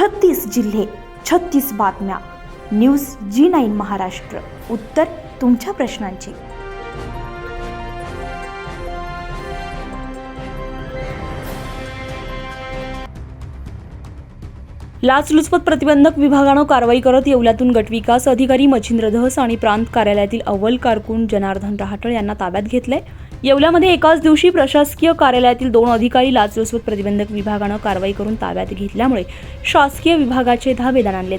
छत्तीस जिल्हे छत्तीस बातम्या. News G nine Maharashtra. उत्तर तुमच्या प्रश्नांची. लाचलुचपत प्रतिबंधक विभागानं कारवाई करत येवल्यातून गटविकास अधिकारी मच्छिंद्र धस आणि प्रांत कार्यालयातील अव्वल कारकून जनार्दन रहाटळ यांना ताब्यात घेतलंय. येवल्यामध्ये एकाच दिवशी प्रशासकीय कार्यालयातील दोन अधिकारी लाचलुचपत प्रतिबंधक विभागानं कारवाई करून ताब्यात घेतल्यामुळे शासकीय विभागाचे धाबे आणलेत.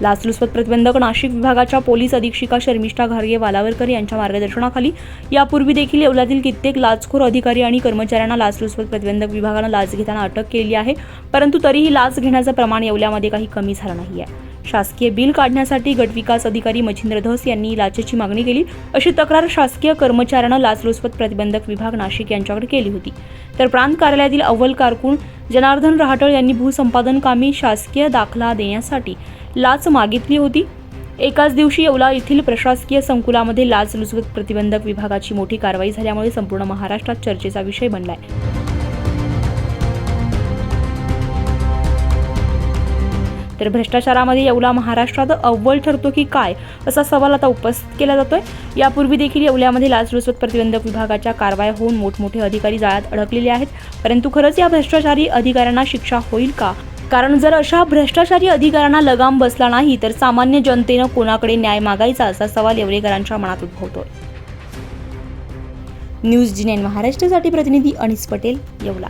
लाचलुचपत प्रतिबंधक नाशिक विभागाच्या पोलीस अधीक्षिका शर्मिष्ठा घारगे वालावरकर यांच्या मार्गदर्शनाखाली यापूर्वी देखील येवल्यातील कित्येक लाचखोर अधिकारी आणि कर्मचाऱ्यांना लाचलुचपत प्रतिबंधक विभागानं लाच घेताना अटक केली आहे परंतु तरीही लाच घेण्याचं प्रमाण येवल्यामध्ये काही कमी झालं नाही आहे शासकीय बिल काढण्यासाठी गटविकास अधिकारी मच्छिंद्र धस यांनी लाचेची मागणी केली. अशी तक्रार शासकीय कर्मचाऱ्यानं लाचलुचपत प्रतिबंधक विभाग नाशिक यांच्याकडे केली होती. तर प्रांत कार्यालयातील अव्वल कारकून जनार्दन रहाटळ यांनी भूसंपादन कामी शासकीय दाखला देण्यासाठी लाच मागितली होती. एकाच दिवशी येवला येथील प्रशासकीय संकुलामध्ये लाचलुचपत प्रतिबंधक विभागाची मोठी कारवाई झाल्यामुळे संपूर्ण महाराष्ट्रात चर्चेचा विषय बनलाय. तर भ्रष्टाचारामध्ये येवला महाराष्ट्रात अव्वल ठरतो की काय असा सवाल आता उपस्थित केला जातोय. यापूर्वी देखील येवल्यामध्ये लाचलुचपत प्रतिबंधक विभागाच्या कारवाया होऊन मोठमोठे अधिकारी जाळ्यात अडकलेले आहेत. परंतु खरंच या भ्रष्टाचारी अधिकाऱ्यांना शिक्षा होईल का? कारण जर अशा भ्रष्टाचारी अधिकाऱ्यांना लगाम बसला नाही तर सामान्य जनतेनं कोणाकडे न्याय मागायचा असा सवाल येवलेकरांच्या मनात उद्भवतोय. न्यूज जी नाईन महाराष्ट्रासाठी प्रतिनिधी अनिस पटेल येवला.